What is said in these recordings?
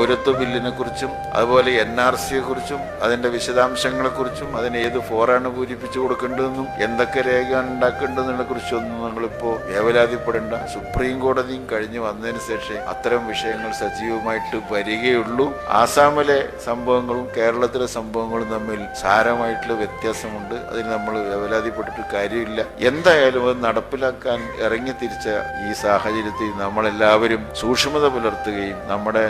പൗരത്വ ബില്ലിനെ കുറിച്ചും അതുപോലെ എൻ ആർ സിയെ കുറിച്ചും അതിന്റെ വിശദാംശങ്ങളെ കുറിച്ചും അതിന് ഏത് ഫോറാണ് പൂരിപ്പിച്ചു കൊടുക്കേണ്ടതെന്നും എന്തൊക്കെ രേഖ ഉണ്ടാക്കേണ്ടതെന്നുള്ള കുറിച്ചൊന്നും നമ്മളിപ്പോ വേവലാതിപ്പെടേണ്ട സുപ്രീം കോടതിയും കഴിഞ്ഞു വന്നതിന് ശേഷം അത്തരം വിഷയങ്ങൾ സജീവമായിട്ട് വരികയുള്ളൂ. ആസാമിലെ സംഭവങ്ങളും കേരളത്തിലെ സംഭവങ്ങളും തമ്മിൽ സാരമായിട്ടുള്ള വ്യത്യാസമുണ്ട്. അതിന് നമ്മൾ വേവലാതിപ്പെട്ടിട്ട് കാര്യമില്ല. എന്തായാലും അത് നടപ്പിലാക്കാൻ ഇറങ്ങി തിരിച്ച ഈ സാഹചര്യത്തിൽ നമ്മളെല്ലാവരും സൂക്ഷ്മത പുലർത്തുകയും നമ്മുടെ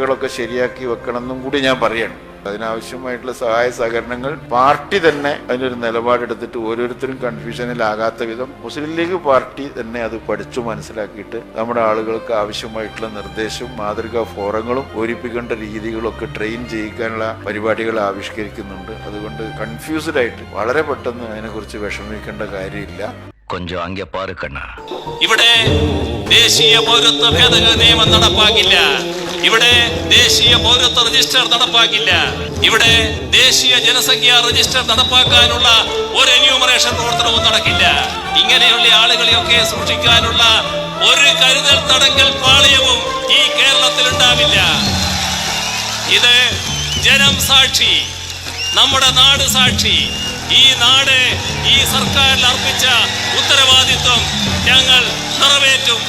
രേഖകളൊക്കെ ശരിയാക്കി വെക്കണമെന്നും കൂടി ഞാൻ പറയണം. അതിനാവശ്യമായിട്ടുള്ള സഹായ സഹകരണങ്ങൾ പാർട്ടി തന്നെ അതിനൊരു നിലപാടെടുത്തിട്ട് ഓരോരുത്തരും കൺഫ്യൂഷനിലാകാത്ത വിധം മുസ്ലിം ലീഗ് പാർട്ടി തന്നെ അത് പഠിച്ചു മനസ്സിലാക്കിയിട്ട് നമ്മുടെ ആളുകൾക്ക് ആവശ്യമായിട്ടുള്ള നിർദ്ദേശവും മാതൃകാ ഫോറങ്ങളും പൂരിപ്പിക്കേണ്ട രീതികളൊക്കെ ട്രെയിൻ ചെയ്യിക്കാനുള്ള പരിപാടികൾ ആവിഷ്കരിക്കുന്നുണ്ട്. അതുകൊണ്ട് കൺഫ്യൂസ്ഡ് ആയിട്ട് വളരെ പെട്ടെന്ന് അതിനെക്കുറിച്ച് വിഷമിക്കേണ്ട കാര്യമില്ല. கொஞ்சம் அங்க பாரு கண்ணா ഇവിടെ ദേശീയ പൗരത്വ ഭേദഗതി നിയമം നടപ്പാക്കില്ല ഇവിടെ ദേശീയ പൗരത്വ രജിസ്റ്റർ നടപ്പാക്കില്ല ഇവിടെ ദേശീയ ജനസംഖ്യാ രജിസ്റ്റർ നടപ്പാക്കാനുള്ള ഒരു എന്യൂമറേഷൻ പ്രവർത്തനവും നടക്കില്ല ഇങ്ങനെയുള്ള ആളുകളെയൊക്കെ സൂക്ഷിക്കാനുള്ള ഒരു കരുതൽ തടങ്കൽ പാളയവും ഈ കേരളത്തിൽ ഉണ്ടാവില്ല ഇത് ജനം സാക്ഷി നമ്മുടെ നാട് സാക്ഷി ഈ നാട് ഈ സർക്കാരിൽ അർപ്പിച്ച ഉത്തരവാദിത്വം ഞങ്ങൾ നിറവേറ്റും.